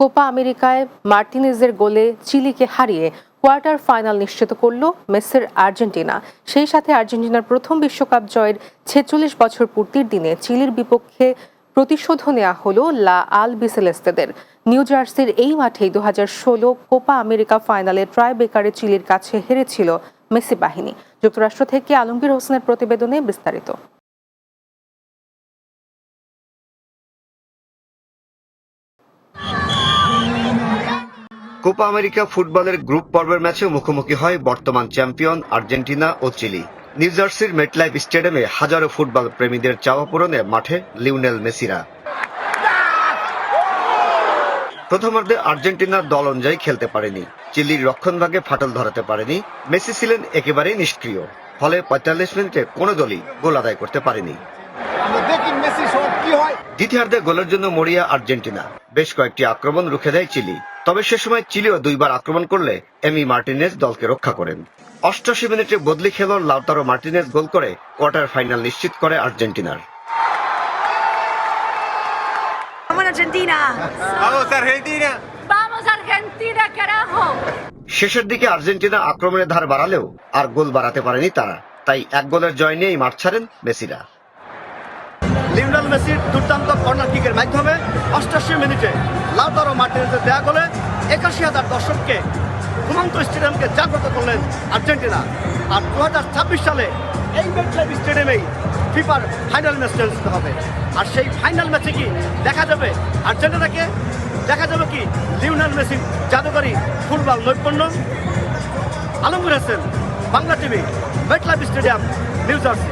Copa আমেরিকায় মার্টিনেজের গোলে চিলিকে হারিয়ে কোয়ার্টার ফাইনাল নিশ্চিত করল মেসের আর্জেন্টিনা। সেই সাথে আর্জেন্টিনার প্রথম বিশ্বকাপ জয়ের ছেচল্লিশ বছর পূর্তির দিনে চিলির বিপক্ষে প্রতিশোধও নেওয়া হলো লা আল বিসেলেস্তেদের নিউ জার্সির এই মাঠেই দু ষোলো কোপা আমেরিকা ফাইনালে ট্রাই বেকারে চিলির কাছে হেরেছিল মেসি বাহিনী। যুক্তরাষ্ট্র থেকে আলমগীর হোসেনের প্রতিবেদনে বিস্তারিত। কোপা আমেরিকা ফুটবলের গ্রুপ পর্বের ম্যাচে মুখোমুখি হয় বর্তমান চ্যাম্পিয়ন আর্জেন্টিনা ও চিলি। নিউ জার্সির মেটলাইফ স্টেডিয়ামে হাজারো ফুটবল প্রেমীদের চাওয়া পূরণে মাঠে লিওনেল মেসিরা। প্রথমার্ধে আর্জেন্টিনার দল অনুযায়ী খেলতে পারেনি। চিলির রক্ষণভাগে ফাটল ধরাতে পারেনি। মেসি ছিলেন একেবারেই নিষ্ক্রিয় ফলে পঁয়তাল্লিশ মিনিটে কোনো দলই গোল আদায় করতে পারেনি। দ্বিতীয়ার্ধে গোলের জন্য মরিয়া আর্জেন্টিনা। বেশ কয়েকটি আক্রমণ রুখে দেয় চিলি। তবে সে সময় চিলিও দুইবার আক্রমণ করলে এমি মার্টিনেজ দলকে রক্ষা করেন। অষ্টাশি মিনিটে বদলি খেলোয়াড় লাউতারো মার্টিনেজ গোল করে কোয়ার্টার ফাইনাল নিশ্চিত করে আর্জেন্টিনার। ¡Vamos Argentina! Vamos Argentina! ¡Vamos Argentina, carajo! শেষের দিকে আর্জেন্টিনা আক্রমণের ধার বাড়ালেও আর গোল বাড়াতে পারেনি তারা। তাই এক গোলের জয় নিয়েই মাঠ ছাড়েন মেসিরা। লিওনেল মেসির দুর্দান্ত কর্নার কিকের মাধ্যমে অষ্টাশি মিনিটে লাউতারো মার্টিনেজের দেয়া গোলে একাশি হাজার দর্শককে ঘুমন্ত স্টেডিয়ামকে জাগ্রত করলেন আর্জেন্টিনা। আর দু হাজার ছাব্বিশ সালে এই মেটলাইফ স্টেডিয়ামেই ফিফার ফাইনাল ম্যাচ অনুষ্ঠিত হবে। আর সেই ফাইনাল ম্যাচে কি দেখা যাবে? আর্জেন্টিনাকে দেখা যাবে কি? লিওনেল মেসির জাদুকরী ফুটবল নৈপুণ্য। Alamgir Hossain, Bangla TV MetLife stadium, New Jersey.